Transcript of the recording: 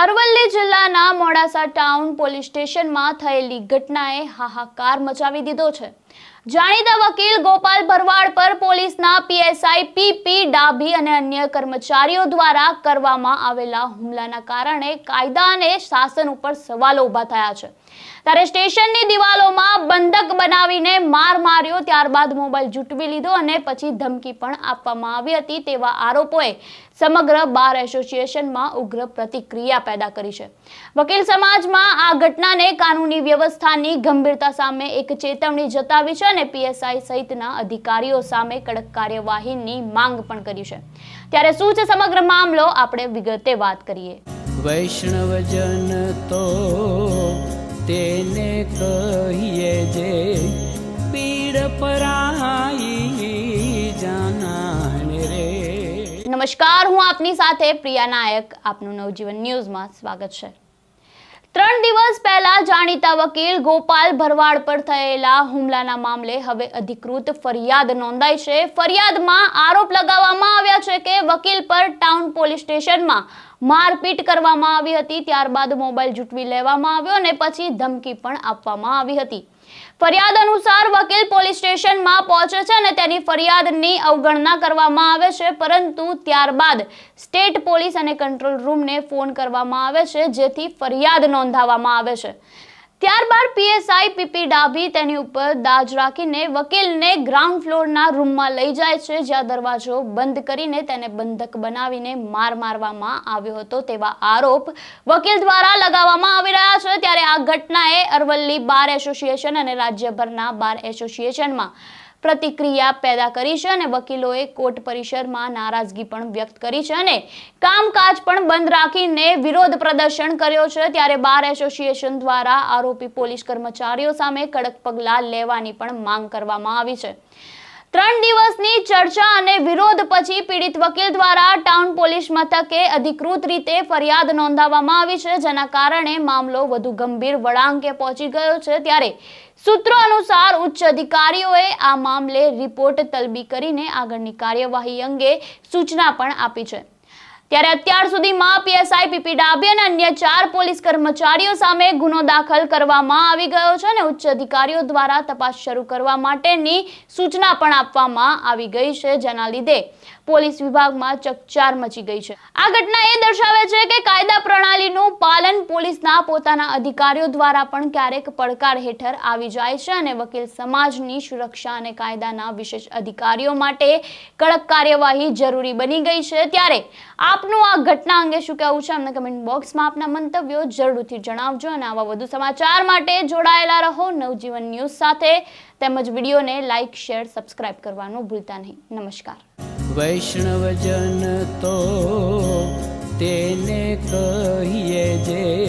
અરવલ્લી જિલ્લાના Modasa town police સ્ટેશનમાં થયેલી ઘટનાએ હાહાકાર મચાવી દીધો છે. જાણીતા વકીલ ગોપાલ ભરવાડ પર પોલીસના પીએસઆઈ પીપી ડાભી અને અન્ય કર્મચારીઓ દ્વારા કરવામાં આવેલા હુમલાના કારણે કાયદા અને શાસન ઉપર સવાલો ઊભા થયા છે. ત્યારે સ્ટેશનની દિવાલોમાં બંધક બનાવીને માર માર્યો, ત્યારબાદ મોબાઈલ જૂટવી લીધો અને પછી ધમકી પણ આપવામાં આવી હતી તેવા આરોપોએ સમગ્ર બાર એસોસિએશનમાં ઉગ્ર પ્રતિક્રિયા પેદા કરી છે. વકીલ સમાજમાં આ ઘટનાને કાનૂની વ્યવસ્થાની ગંભીરતા સામે એક ચેતવણી જતાવી છે અને પીએસઆઈ સહિતના અધિકારીઓ સામે કડક કાર્યવાહીની માંગ પણ કરી છે. ત્યારે શું છે સમગ્ર મામલો? આપણે વિગતે વાત કરીએ. વૈષ્ણવજન તો તેને કહીએ જે પીડ પરાઈ જાનાને રે. નમસ્કાર હું આપની સાથે પ્રિયા નાયક. આપનું નવજીવન ન્યૂઝમાં સ્વાગત છે. ત્રણ દિવસ પહેલા જાણીતા વકીલ ગોપાલ ભરવાડ પર થયેલા હુમલાના મામલે હવે અધિકૃત ફરિયાદ નોંધાઈ છે. ફરિયાદમાં આરોપ લગાવવામાં આવ્યા છે કે વકીલ પર ટાઉન પોલીસ સ્ટેશનમાં મારપીટ કરવામાં આવી હતી, ત્યારબાદ મોબાઈલ જૂટવી લેવામાં આવ્યો અને પછી ધમકી પણ આપવામાં આવી હતી. ફરિયાદ અનુસાર વકીલ પોલીસ સ્ટેશનમાં પહોંચે છે અને તેની ફરિયાદની અવગણના કરવામાં આવે છે. પરંતુ ત્યારબાદ સ્ટેટ પોલીસ અને કંટ્રોલ રૂમને ફોન કરવામાં આવે છે, જેથી ફરિયાદ નોંધાવવામાં આવે છે. ત્યારબાદ પીએસઆઈ પીપી ડાભી તેની ઉપર દાજ રાખીને વકીલને ગ્રાઉન્ડ ફ્લોરના રૂમમાં લઈ જાય છે, જ્યાં દરવાજો બંધ કરીને તેને બંધક બનાવીને માર મારવામાં આવ્યો હતો તેવા આરોપ વકીલ દ્વારા લગાવવામાં આવી રહ્યા છે. ત્યારે આ ઘટનાએ અરવલ્લી બાર એસોસિએશન અને રાજ્યભરના બાર એસોસિએશનમાં પ્રતિક્રિયા પેદા કરી છે અને વકીલોએ કોર્ટ પરિસરમાં નારાજગી પણ વ્યક્ત કરી છે અને કામકાજ પણ બંધ રાખીને વિરોધ પ્રદર્શન કર્યો છે. ત્યારે બાર એસોસિએશન દ્વારા આરોપી પોલીસ કર્મચારીઓ સામે કડક પગલાં લેવાની પણ માંગ કરવામાં આવી છે. ત્રણ દિવસની ચર્ચા અને વિરોધ પછી પીડિત વકીલ દ્વારા ટાઉન પોલીસ મથકે અધિકૃત રીતે ફરિયાદ નોંધાવવામાં આવી છે, જેના કારણે મામલો વધુ ગંભીર વળાંકે પહોંચી ગયો છે. ત્યારે સૂત્રો અનુસાર ઉચ્ચ અધિકારીઓએ આ મામલે રિપોર્ટ તલબી કરીને આગળની કાર્યવાહી અંગે સૂચના પણ આપી છે. ત્યારે અત્યાર સુધીમાં પીએસઆઈ, પીપી ડાભી અને અન્ય ચાર પોલીસ કર્મચારીઓ સામે ગુનો દાખલ કરવામાં આવી ગયો છે અને ઉચ્ચ અધિકારીઓ દ્વારા તપાસ શરૂ કરવા માટેની સૂચના પણ આપવામાં આવી ગઈ છે, જેના લીધે પોલીસ વિભાગમાં ચકચાર મચી ગઈ છે. આ ઘટના એ દર્શાવે છે કે કાયદા પ્રણાલીનું પાલન પોલીસના પોતાના અધિકારીઓ દ્વારા પણ ક્યારેક પડકાર હેઠળ આવી જાય છે અને વકીલ સમાજની સુરક્ષા અને કાયદાના વિશેષ અધિકારીઓ માટે કડક કાર્યવાહી જરૂરી બની ગઈ છે. ત્યારે આપનું આ ઘટના અંગે શું કહેવું છે? અમને કમેન્ટ બોક્સમાં આપના મંતવ્યો જરૂરથી જણાવજો અને આવા વધુ સમાચાર માટે જોડાયેલા રહો નવજીવન ન્યૂઝ સાથે. તેમજ વિડીયોને લાઇક શેર સબસ્ક્રાઇબ કરવાનું ભૂલતા નહીં. નમસ્કાર. વૈષ્ણવજન તો તેને કહીએ જે